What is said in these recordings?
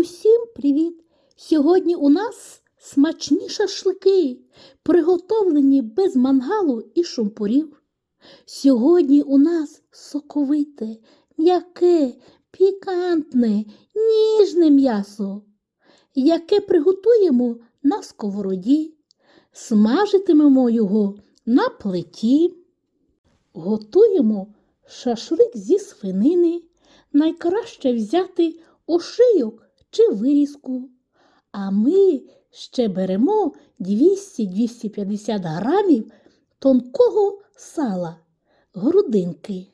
Усім привіт! Сьогодні у нас смачні шашлики, приготовлені без мангалу і шумпурів. Сьогодні у нас соковите, м'яке, пікантне, ніжне м'ясо, яке приготуємо на сковороді, смажитимемо його на плиті. Готуємо шашлик зі свинини. Найкраще взяти ошийок чи вирізку. А ми ще беремо 200-250 грамів тонкого сала, грудинки.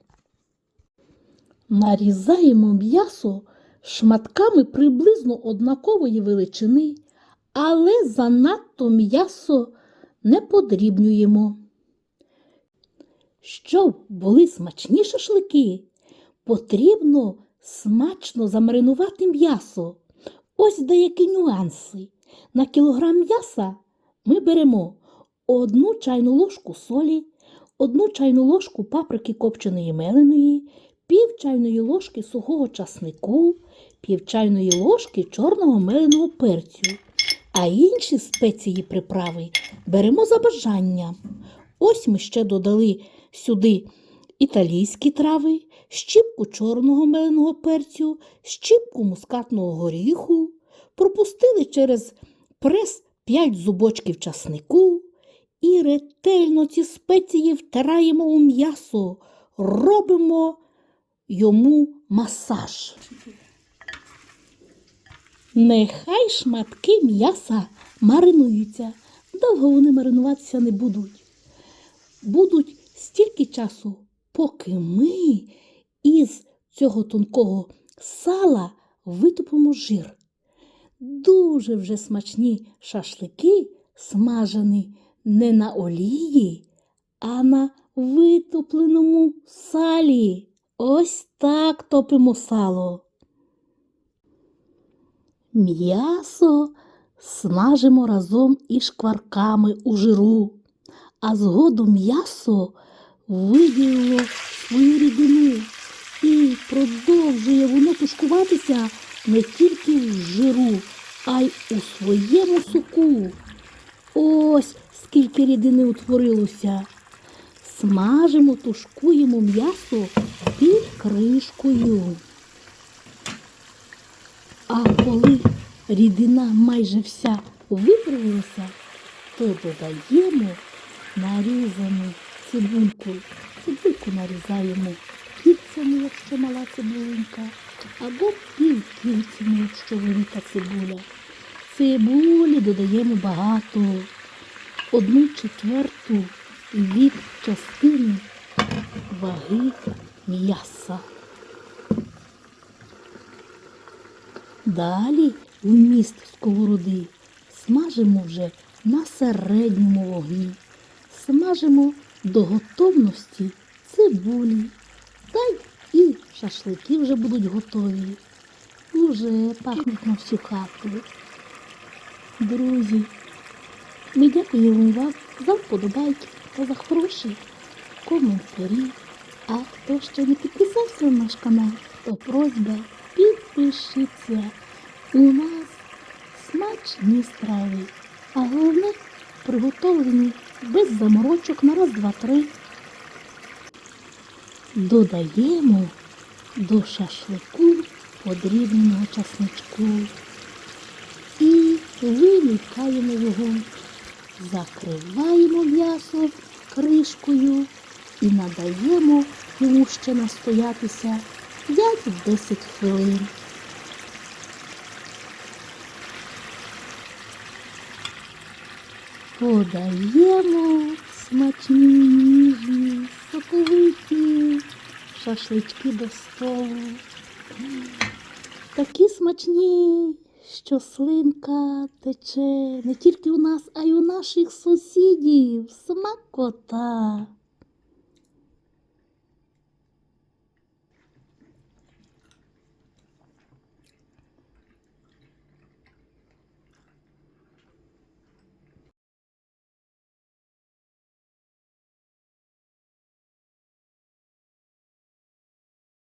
Нарізаємо м'ясо шматками приблизно однакової величини, але занадто м'ясо не подрібнюємо. Щоб були смачні шашлики, потрібно смачно замаринувати м'ясо. Ось деякі нюанси. На кілограм м'яса ми беремо одну чайну ложку солі, одну чайну ложку паприки копченої меленої, пів чайної ложки сухого часнику, пів чайної ложки чорного меленого перцю. А інші спеції приправи беремо за бажанням. Ось ми ще додали сюди італійські трави, щіпку чорного меленого перцю, щіпку мускатного горіху, пропустили через прес 5 зубочків часнику і ретельно ці спеції втираємо у м'ясо, робимо йому масаж. Нехай шматки м'яса маринуються, довго вони маринуватися не будуть. Будуть стільки часу, поки ми із цього тонкого сала витопимо жир. Дуже вже смачні шашлики смажені не на олії, а на витопленому салі. Ось так топимо сало. М'ясо смажимо разом із шкварками у жиру, а згодом м'ясо виділило свою рідину і продовжує воно тушкуватися не тільки в жиру, а й у своєму соку. Ось скільки рідини утворилося. Смажимо, тушкуємо м'ясо під кришкою. А коли рідина майже вся випарилася, то додаємо нарізану цибульку. Цибульку нарізаємо кільцями, якщо мала цибулинка, або півкільцями, якщо велика цибуля. Цибулі додаємо багато, одну четверту від частини ваги м'яса. Далі вміст сковороди смажимо вже на середньому вогні. Смажимо до готовності цибулі. Та й і шашлики вже будуть готові. Уже пахнуть на всю хату. Друзі, ми дякуємо вам за вподобайки та за хороші коментарі. А хто ще не підписався на наш канал, то просьба підпишіться. У нас смачні страви, а головне приготовлені без заморочок на раз, два, три. Додаємо до шашлику подрібненого часничку і вимікаємо його, закриваємо м'ясо кришкою і надаємо йому ще настоятися 5-10 хвилин. Подаємо смачні ніжні, соковиті шашлички до столу. Такі смачні, що слинка тече не тільки у нас, а й у наших сусідів. Смакота.